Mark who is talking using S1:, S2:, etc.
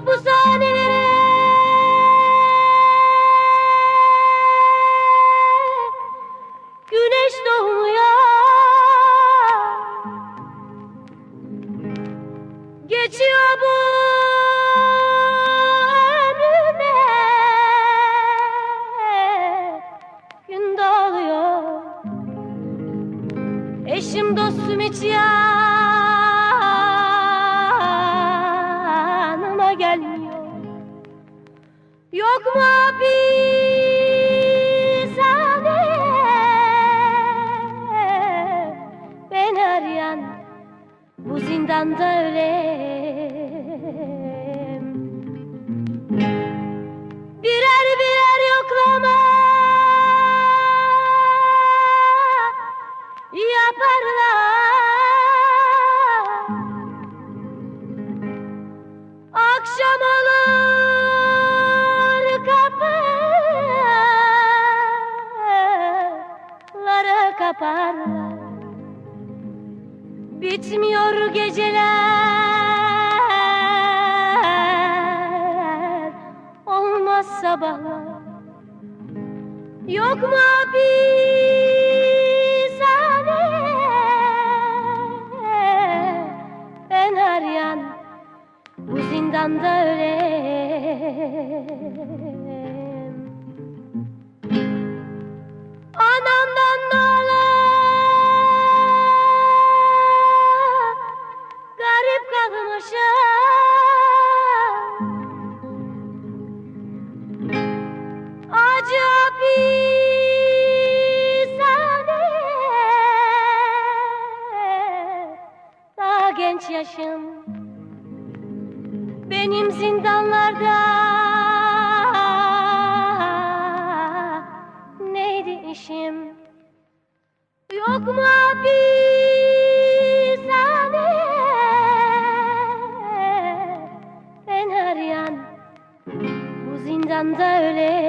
S1: Mahpushanelere Güneş doğuyor. Geçiyor bu önüme. Gün doğuyor. Eşim dostum hiç yanıma gelmiyor. Yok mu hapishane? Ben arayan bu zindanda ölem. Birer birer yoklama. Yaparlar Olur kapıları kaparlar. Bitmiyor geceler Olmaz sabahlar. Yok mu hapishane? Ben arayan bu zindanda ölem Anamdan dola Garip kalmışım. Acı Daha genç yaşım Benim zindanlarda. Neydi işim? Yok mu hapishane? Ben arayan bu zindanda ölem